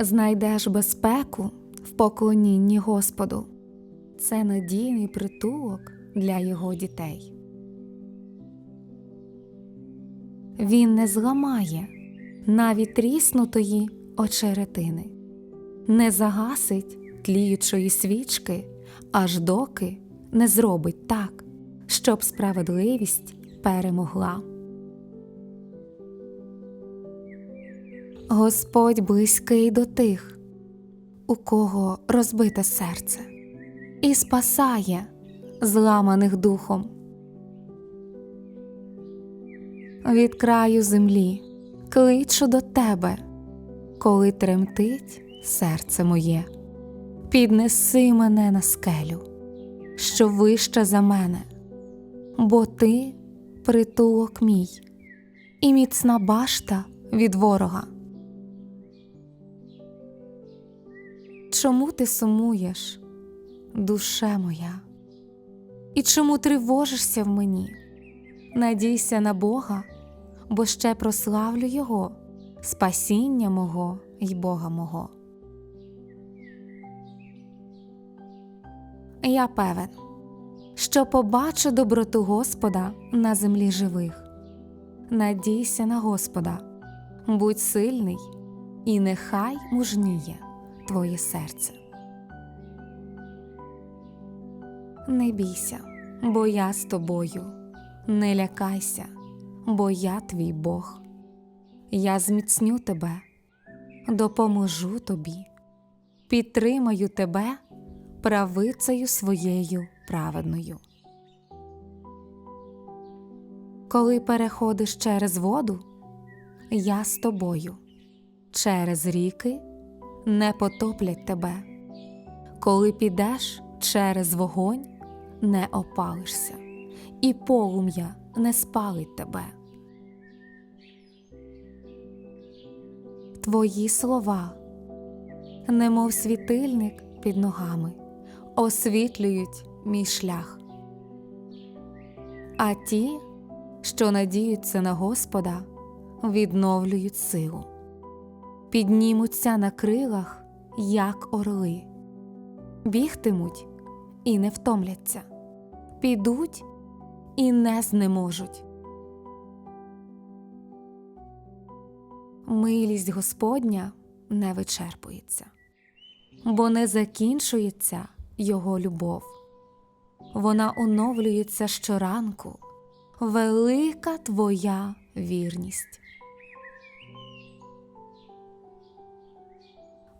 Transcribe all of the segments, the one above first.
знайдеш безпеку в поклонінні Господу. Це надійний притулок для його дітей. Він не зламає навіть тріснутої очеретини, не загасить тліючої свічки, аж доки не зробить так, щоб справедливість перемогла. Господь близький до тих, у кого розбите серце, і спасає зламаних духом. Від краю землі кличу до тебе, коли тремтить серце моє, піднеси мене на скелю, що вища за мене, бо ти притулок мій і міцна башта від ворога. Чому ти сумуєш, душе моя? І чому тривожишся в мені? Надійся на Бога, бо ще прославлю Його, спасіння мого й Бога мого. Я певен, що побачу доброту Господа на землі живих. Надійся на Господа, будь сильний, і нехай мужніє твоє серце. Не бійся, бо я з тобою, не лякайся, бо я твій Бог. Я зміцню тебе, допоможу тобі, підтримаю тебе правицею своєю праведною. Коли переходиш через воду, я з тобою, через ріки не потоплять тебе, коли підеш через вогонь, не опалишся, і полум'я не спалить тебе. Твої слова, немов світильник під ногами, освітлюють мій шлях. А ті, що надіються на Господа, відновлюють силу, піднімуться на крилах, як орли, бігтимуть і не втомляться, підуть і не знеможуть. Милість Господня не вичерпується, бо не закінчується Його любов. Вона оновлюється щоранку, велика твоя вірність.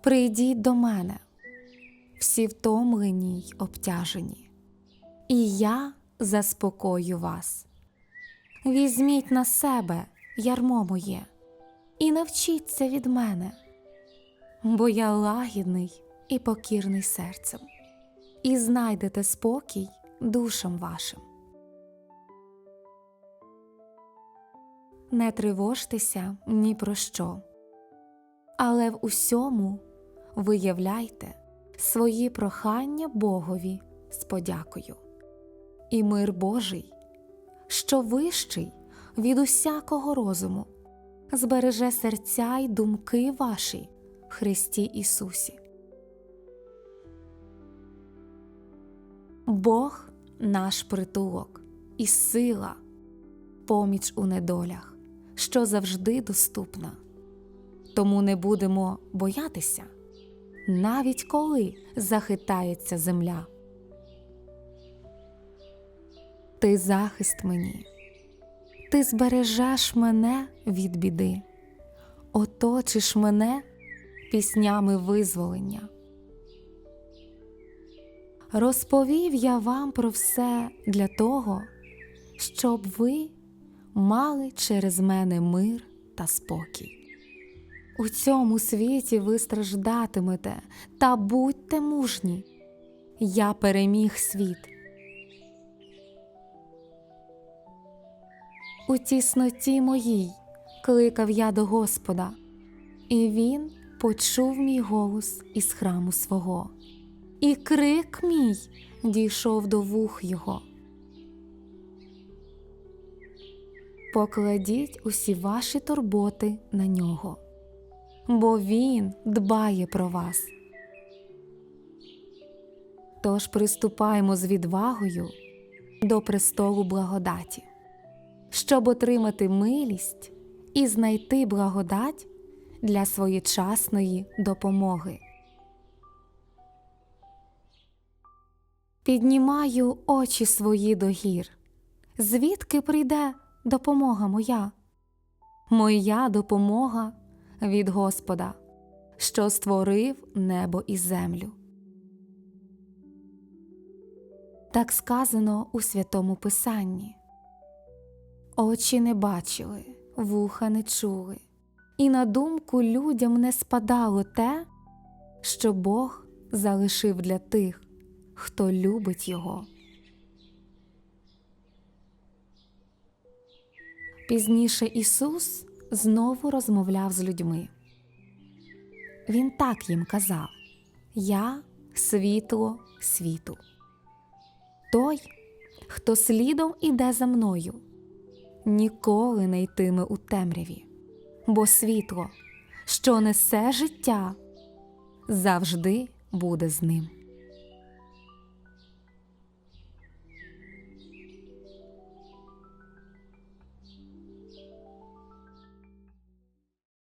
Прийдіть до мене, всі втомлені й обтяжені, і я заспокою вас. Візьміть на себе ярмо моє і навчіться від мене, бо я лагідний і покірний серцем, і знайдете спокій душам вашим. Не тривожтеся ні про що, але в усьому виявляйте свої прохання Богові з подякою, і мир Божий, що вищий від усякого розуму, збереже серця й думки ваші в Христі Ісусі. Бог наш притулок і сила, поміч у недолях, що завжди доступна. Тому не будемо боятися, навіть коли захитається земля. Ти захист мені, ти збережеш мене від біди, оточиш мене піснями визволення. Розповів я вам про все для того, щоб ви мали через мене мир та спокій. У цьому світі ви страждатимете та будьте мужні. Я переміг світ. У тісноті моїй кликав я до Господа, і Він почув мій голос із храму свого, і крик мій дійшов до вух його. Покладіть усі ваші турботи на нього, бо Він дбає про вас. Тож приступаємо з відвагою до престолу благодаті, щоб отримати милість і знайти благодать для своєчасної допомоги. Піднімаю очі свої до гір. Звідки прийде допомога моя? Моя допомога від Господа, що створив небо і землю. Так сказано у святому Писанні. Очі не бачили, вуха не чули, і на думку людям не спадало те, що Бог залишив для тих, хто любить Його. Пізніше Ісус знову розмовляв з людьми. Він так їм казав: Я світло світу. Той, хто слідом іде за мною, ніколи не йтиме у темряві, бо світло, що несе життя, завжди буде з ним.